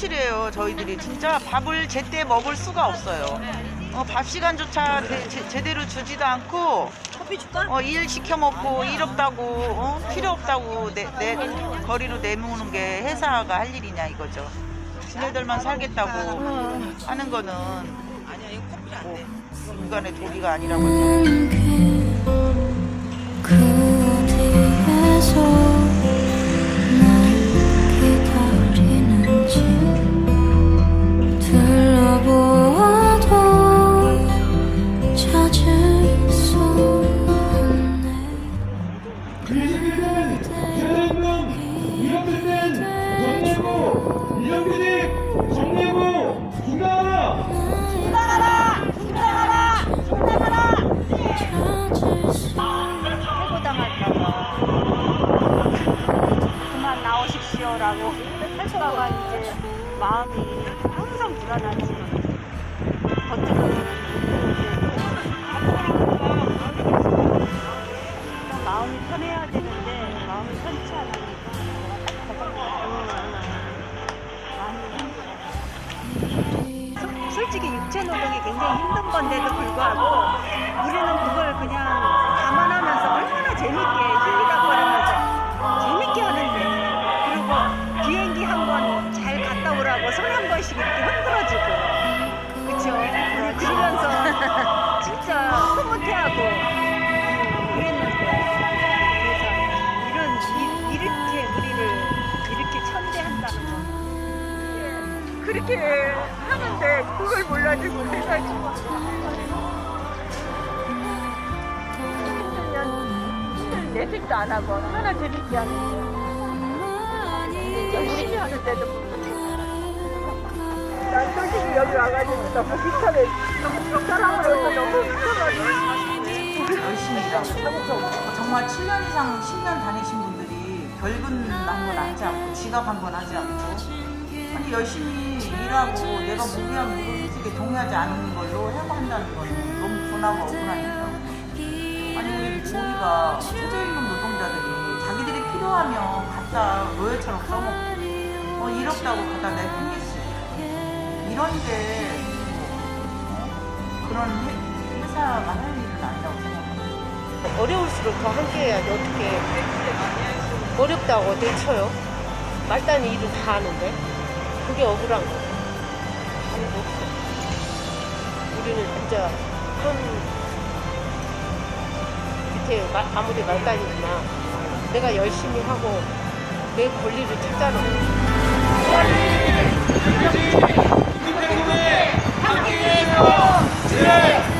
현실이에요. 저희들이 진짜 밥을 제때 먹을 수가 없어요. 어, 밥 시간조차 대- 제, 제대로 주지도 않고 커피 줄까? 어, 일 시켜 먹고 일 없다고 어? 필요 없다고 내, 내 거리로 내모는 게 회사가 할 일이냐 이거죠. 지네들만 살겠다고 하는 거는 뭐 인간의 도리가 아니라고 그 어디에 해고당할까봐 그만 나오십시오라고 할까봐 이제 마음이 항상 불안하지. 버티고 마음이 편해야 되는데 마음이 편치 않으니까 솔직히 육체 노동이 굉장히 힘든 건데도 불구하고 우리는 그걸 그냥 감안하면서 얼마나 재밌게 힐리덕거리면서 재밌게 하는데. 그리고 비행기 한 번 잘 갔다 오라고 손 한 번씩 이렇게 흔들어주고. 그쵸? 그러면서 진짜 흐뭇해하고 그렇게 하는데 그걸 몰라주고 해가지고. 힘들면 내색도 안 하고 하나 재밌게 하는데 열심히 하는데도. 난 솔직히 여기 와가지고 너무 귀찮아 너무 사람으로서 너무 귀찮아가지고 열심히 일하고 정말 7년 이상 10년 다니신 분들이 결근 한건 하지 않고 지각 한건 하지 않고. 아니 열심히 일하고 내가 무리한 무리직에 동의하지 않는 걸로 해고 한다는 건 너무 분하고 억울하니까. 아니 우리 우리가 최저임금 노동자들이 자기들이 필요하면 갖다 노예처럼 써먹고 어 이렇다고 갖다 내 팽개치 이런데 뭐 그런 회, 회사가 할 일은 아니라고 생각합니다. 어려울수록 더 함께해야지. 어떻게 어렵다고 어떻게 쳐요? 말단 일을 다 하는데 그게 억울한 거 아무도 없어 우리는 진짜 큰 밑에 마- 아무리 말단이지만 내가 열심히 하고 내 권리를 찾아는 임금대금에 함께해요 제